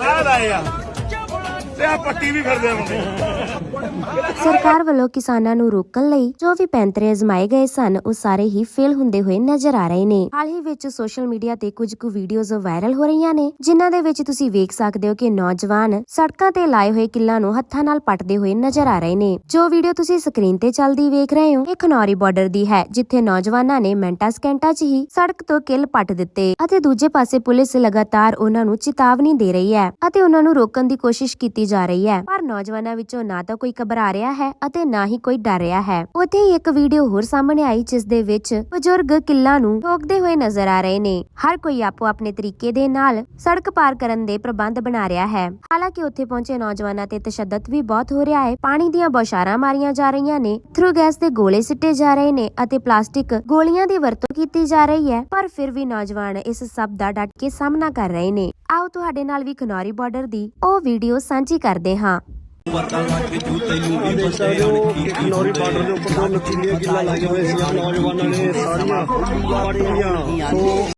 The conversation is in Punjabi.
ਆਹ ਲਾਏ ਤੇ ਆ ਪੱਟੀ ਵੀ ਫਿਰਦੇ ਆ ਮੁੰਡੇ। ਸਰਕਾਰ ਵੱਲੋਂ ਕਿਸਾਨਾਂ ਨੂੰ ਰੋਕਣ ਲਈ ਜੋ ਵੀ ਪੈਂਤਰੇ ਅਜ਼ਮਾਏ ਗਏ ਸਨ, ਉਹ ਸਾਰੇ ਹੀ ਫੇਲ ਹੁੰਦੇ ਹੋਏ ਨਜ਼ਰ ਆ ਰਹੇ ਨੇ। ਹਾਲ ਹੀ ਵਿੱਚ ਸੋਸ਼ਲ ਮੀਡੀਆ ਤੇ ਕੁਝ ਕੁ ਵੀਡੀਓਜ਼ ਵਾਇਰਲ ਹੋ ਰਹੀਆਂ ਨੇ, ਜਿਨ੍ਹਾਂ ਦੇ ਵਿੱਚ ਤੁਸੀਂ ਵੇਖ ਸਕਦੇ ਹੋ ਕਿ ਨੌਜਵਾਨ ਸੜਕਾਂ ਤੇ ਲਾਏ ਹੋਏ ਕਿੱਲਾਂ ਨੂੰ ਹੱਥਾਂ ਨਾਲ ਪੱਟਦੇ ਹੋਏ ਨਜ਼ਰ ਆ ਰਹੇ ਨੇ। ਜੋ ਵੀਡੀਓ ਤੁਸੀਂ ਸਕਰੀਨ ਤੇ ਚੱਲਦੀ ਵੇਖ ਰਹੇ ਹੋ, ਇਹ ਖਨੌਰੀ ਬਾਰਡਰ ਦੀ ਹੈ, ਜਿੱਥੇ ਨੌਜਵਾਨਾਂ ਨੇ ਮਿੰਟਾਂ ਸਕਿੰਟਾਂ 'ਚ ਹੀ ਸੜਕ ਤੋਂ ਕਿੱਲ ਪੱਟ ਦਿੱਤੇ ਅਤੇ ਦੂਜੇ ਪਾਸੇ ਪੁਲਿਸ ਲਗਾਤਾਰ ਉਹਨਾਂ ਨੂੰ ਚੇਤਾਵਨੀ ਦੇ ਰਹੀ ਹੈ ਅਤੇ ਉਹਨਾਂ ਨੂੰ ਰੋਕਣ ਦੀ ਕੋਸ਼ਿਸ਼ ਕੀਤੀ ਜਾ ਰਹੀ ਹੈ। ਪਰ ਨੌਜਵਾਨਾਂ ਵਿੱਚੋਂ ਨਾ ਤਾਂ ਕੋਈ ਘਬਰਾ ਰਿਹਾ ਹੈ ਅਤੇ ਨਾ ਹੀ ਕੋਈ ਡਰ ਰਿਹਾ ਹੈ। ਉੱਥੇ ਹੀ ਇੱਕ ਵੀਡੀਓ ਹੋਰ ਸਾਹਮਣੇ ਆਈ, ਜਿਸ ਦੇ ਵਿੱਚ ਬਜ਼ੁਰਗ ਕਿੱਲਾਂ ਨੂੰ ਠੋਕਦੇ ਹੋਏ ਨਜ਼ਰ ਆ ਰਹੇ ਨੇ। ਹਰ ਕੋਈ ਆਪੋ ਆਪਣੇ ਤਰੀਕੇ ਦੇ ਨਾਲ ਸੜਕ ਪਾਰ ਕਰਨ ਦੇ ਪ੍ਰਬੰਧ ਬਣਾ ਰਿਹਾ ਹੈ। ਹਾਲਾਂਕਿ ਉੱਥੇ ਪਹੁੰਚੇ ਨੌਜਵਾਨਾਂ ਤੇ ਤਸ਼ੱਦਦ ਵੀ ਬਹੁਤ ਹੋ ਰਿਹਾ ਹੈ। ਪਾਣੀ ਦੀਆਂ ਬੌਸ਼ਾਰਾਂ ਮਾਰੀਆਂ ਜਾ ਰਹੀਆਂ ਨੇ, ਥਰੂ ਗੈਸ ਦੇ ਗੋਲੇ ਸਿੱਟੇ ਜਾ ਰਹੇ ਨੇ ਅਤੇ ਪਲਾਸਟਿਕ ਗੋਲੀਆਂ ਦੀ ਵਰਤੋਂ ਕੀਤੀ ਜਾ ਰਹੀ ਹੈ। ਪਰ ਫਿਰ ਵੀ ਨੌਜਵਾਨ ਇਸ ਸਭ ਦਾ ਡਟ ਕੇ ਸਾਹਮਣਾ ਕਰ ਰਹੇ ਨੇ। ਆਓ ਤੁਹਾਡੇ ਨਾਲ ਵੀ ਖਨੌਰੀ ਬਾਰਡਰ ਦੀ ਉਹ ਵੀਡੀਓ ਸਾਂਝੀ ਕਰਦੇ ਹਾਂ। ਦੇਖ ਸਕਦੇ ਹੋ ਨੌਰੀ ਬਾਰਡਰ ਦੇ ਉੱਪਰ ਦੋ ਨਤੀਜੇ ਕਿੱਲਾ ਲਾਏ ਹੋਏ ਸੀ। ਨੌਜਵਾਨਾਂ ਨੇ ਸਾਰੀਆਂ ਪਾਰਟੀਆਂ, ਸੋ